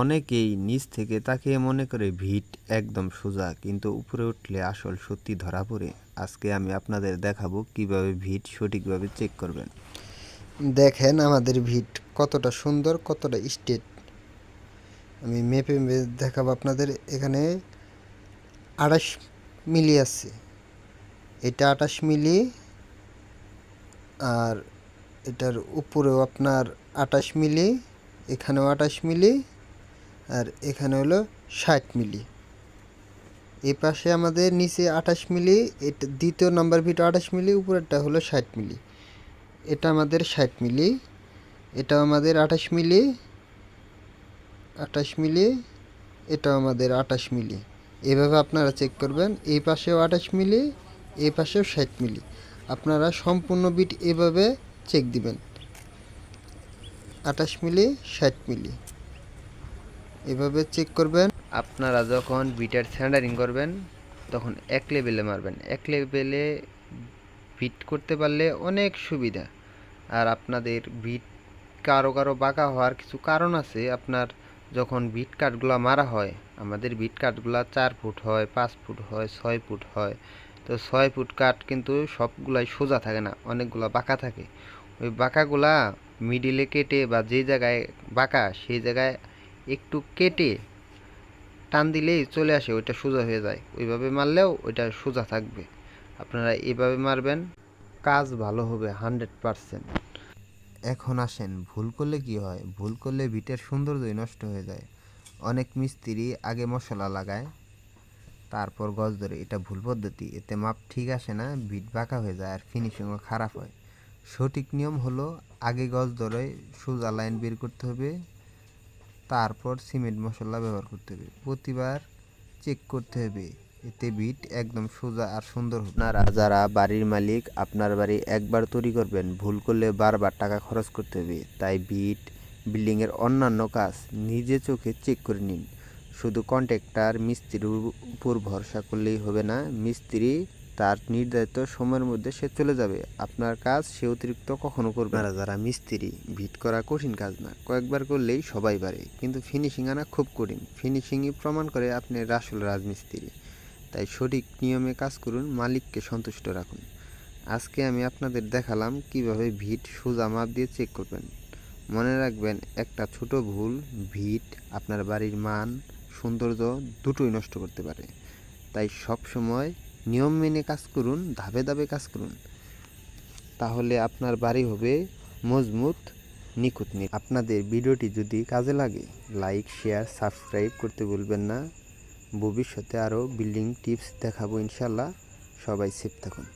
অনেকেই নিচ থেকে তাকিয়ে মনে করে ভিট একদম সোজা, কিন্তু উপরে উঠলে আসল সত্যি ধরা পড়ে। আজকে আমি আপনাদের দেখাবো কীভাবে ভিট সঠিকভাবে চেক করবেন। দেখেন আমাদের ভিট কতটা সুন্দর, কতটা স্টেট আমি মেপে মেপে দেখাবো আপনাদের, এখানে আঠাশ মিলি আছে। এটা আঠাশ মিলি, আর এটার উপরেও আপনার আঠাশ মিলি, এখানেও আঠাশ মিলি আর এখানে হলো ষাট মিলি। এই পাশে আমাদের নিচে আঠাশ মিলি, এটা, দ্বিতীয় নাম্বার ভিট আঠাশ মিলি, উপরেরটা হলো ষাট মিলি। এটা আমাদের ষাট মিলি এটা আমাদের আঠাশ মিলি আঠাশ মিলি এটা আমাদের আঠাশ মিলি। এভাবে আপনারা চেক করবেন, এই পাশেও আঠাশ মিলি, এই পাশেও ষাট মিলি। আপনারা সম্পূর্ণ বিট এভাবে চেক দিবেন। আঠাশ মিলি, ষাট মিলি। এভাবে চেক করবেন। আপনারা যখন বিটার স্যান্ডারিং করবেন, তখন এক লেভেলে মারবেন। এক লেভেলে ভিট করতে পারলে অনেক সুবিধা। আর আপনাদের ভিট কারও কারও বাঁকা হওয়ার কিছু কারণ আছে। আপনার যখন বিট কাঠগুলো মারা হয়, আমাদের বিট কাঠগুলো চার ফুট হয়, পাঁচ ফুট হয়, ছয় ফুট হয়। তো ছয় ফুট কাঠ কিন্তু সবগুলাই সোজা থাকে না, অনেকগুলো বাঁকা থাকে। ওই বাঁকাগুলা মিডিলে কেটে বা যে জায়গায় বাঁকা, সেই জায়গায় একটু কেটে টান দিলেই চলে আসে, ওইটা সোজা হয়ে যায়। ওইভাবে মারলেও ওইটা সোজা থাকবে। আপনারা এভাবে মারবেন, কাজ ভালো হবে হান্ড্রেড পারসেন্ট। এখন আসেন, ভুল করলে কি হয়? ভুল করলে বিটের সৌন্দর্যই নষ্ট হয়ে যায়। অনেক মিস্ত্রি আগে মশলা লাগায়, তারপর গজ ধরে। এটা ভুল পদ্ধতি, এতে মাপ ঠিক আসে না, বিট বাঁকা হয়ে যায় আর ফিনিশিংও খারাপ হয়। সঠিক নিয়ম হলো, আগে গজ ধরে সোজা লাইন বের করতে হবে তারপর সিমেন্ট মশলা ব্যবহার করতে হবে। প্রতিবার চেক করতে হবে। এতে বিট একদম সোজা আর সুন্দর হবে। আপনারা যারা বাড়ির মালিক, আপনার বাড়ি একবার তৈরি করবেন, ভুল করলে বারবার টাকা খরচ করতে হবে। তাই বিট বিল্ডিংয়ের অন্যান্য কাজ নিজে চোখে চেক করে নিন। শুধু কন্ট্রাক্টর মিস্ত্রির উপর ভরসা করলেই হবে না, মিস্ত্রি তার নির্ধারিত সময়ের মধ্যে সে চলে যাবে। আপনার কাজ সে অতিরিক্ত কখনো করবে না। যারা মিস্ত্রি, ভিট করা কঠিন কাজ না, কয়েকবার করলেই সবাই পারে। কিন্তু ফিনিশিং আনা খুব কঠিন। ফিনিশিংই প্রমাণ করে আপনি আসল রাজমিস্ত্রি। তাই সঠিক নিয়মে কাজ করুন, মালিককে সন্তুষ্ট রাখুন। আজকে আমি আপনাদের দেখালাম কীভাবে ভিট সোজা মাপ দিয়ে চেক করবেন। মনে রাখবেন, একটা ছোট ভুল, ভিট আপনার বাড়ির মান, সৌন্দর্য দুটোই নষ্ট করতে পারে। তাই সব সময় নিয়ম মেনে কাজ করুন, ধাপে ধাপে কাজ করুন। তাহলে আপনার বাড়ি হবে মজবুত, নিখুঁত নিখুঁত। আপনাদের ভিডিওটি যদি কাজে লাগে, লাইক, শেয়ার, সাবস্ক্রাইব করতে ভুলবেন না। ভবিষ্যতে আরও বিল্ডিং টিপস দেখাবো ইনশাল্লাহ সবাই সেফ থাকুন।